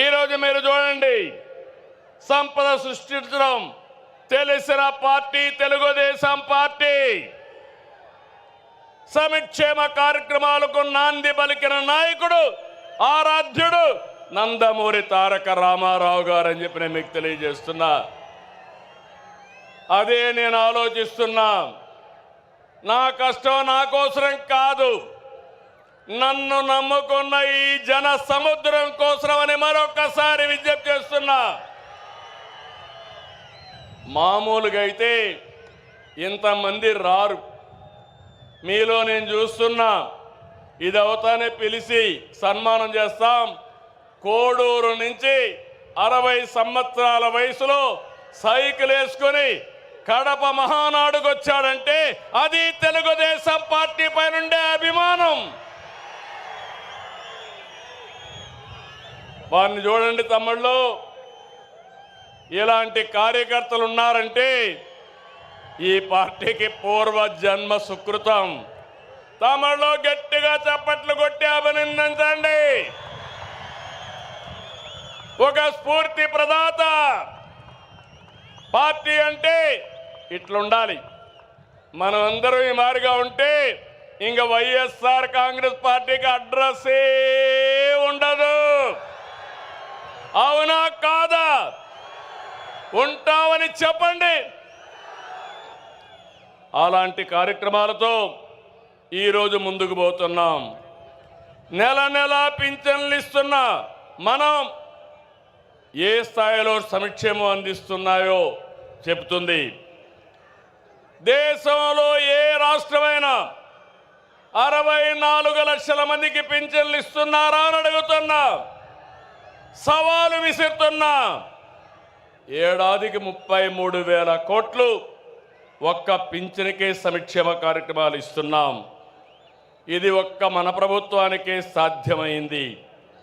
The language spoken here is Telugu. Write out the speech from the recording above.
ఈరోజు మీరు చూడండి. సంపద సృష్టించడం తెలిసిన పార్టీ తెలుగుదేశం పార్టీ. సంక్షేమ కార్యక్రమాలకు నాంది పలికిన నాయకుడు ఆరాధ్యుడు నందమూరి తారక రామారావు గారు అని చెప్పి నేను మీకు తెలియజేస్తున్నా. అదే నేను ఆలోచిస్తున్నా. నా కష్టం నా కోసరం కాదు. నన్ను నమ్ముకున్న ఈ జన సముద్రం కోసమని మరొకసారి విజ్ఞప్తి చేస్తున్నా. మామూలుగా అయితే ఇంతమంది రారు. మీలో నేను చూస్తున్నా. ఇది అవుతానే పిలిచి సన్మానం చేస్తాం. కోడూరు నుంచి అరవై సంవత్సరాల వయసులో సైకిల్ వేసుకొని కడప మహానాడుకు వచ్చాడంటే అది తెలుగుదేశం వారిని చూడండి తమ్ముళ్ళు. ఇలాంటి కార్యకర్తలు ఉన్నారంటే ఈ పార్టీకి పూర్వ జన్మ సుకృతం. తమలో గట్టిగా చప్పట్లు కొట్టి అభినందించండి. ఒక స్ఫూర్తి ప్రదాత. పార్టీ అంటే ఇట్లుండాలి. మనం అందరం ఈ మారిగా ఉంటే ఇంకా వైఎస్ఆర్ కాంగ్రెస్ పార్టీకి అడ్రస్సే అవునా కాదా? ఉంటామని చెప్పండి. అలాంటి కార్యక్రమాలతో ఈరోజు ముందుకు పోతున్నాం. నెల నెల పింఛన్లు ఇస్తున్న మనం ఏ స్థాయిలో సంక్షేమం అందిస్తున్నాయో చెబుతుంది. దేశంలో ఏ రాష్ట్రమైనా అరవై నాలుగు లక్షల మందికి పింఛన్లు ఇస్తున్నారా అని అడుగుతున్నా. సవాలు విసురుతున్నా. ఏడాదికి ముప్పై మూడు వేల కోట్లు ఒక్క పింఛనికే సంక్షేమ కార్యక్రమాలు ఇస్తున్నాం. ఇది ఒక్క మన ప్రభుత్వానికే సాధ్యమైంది.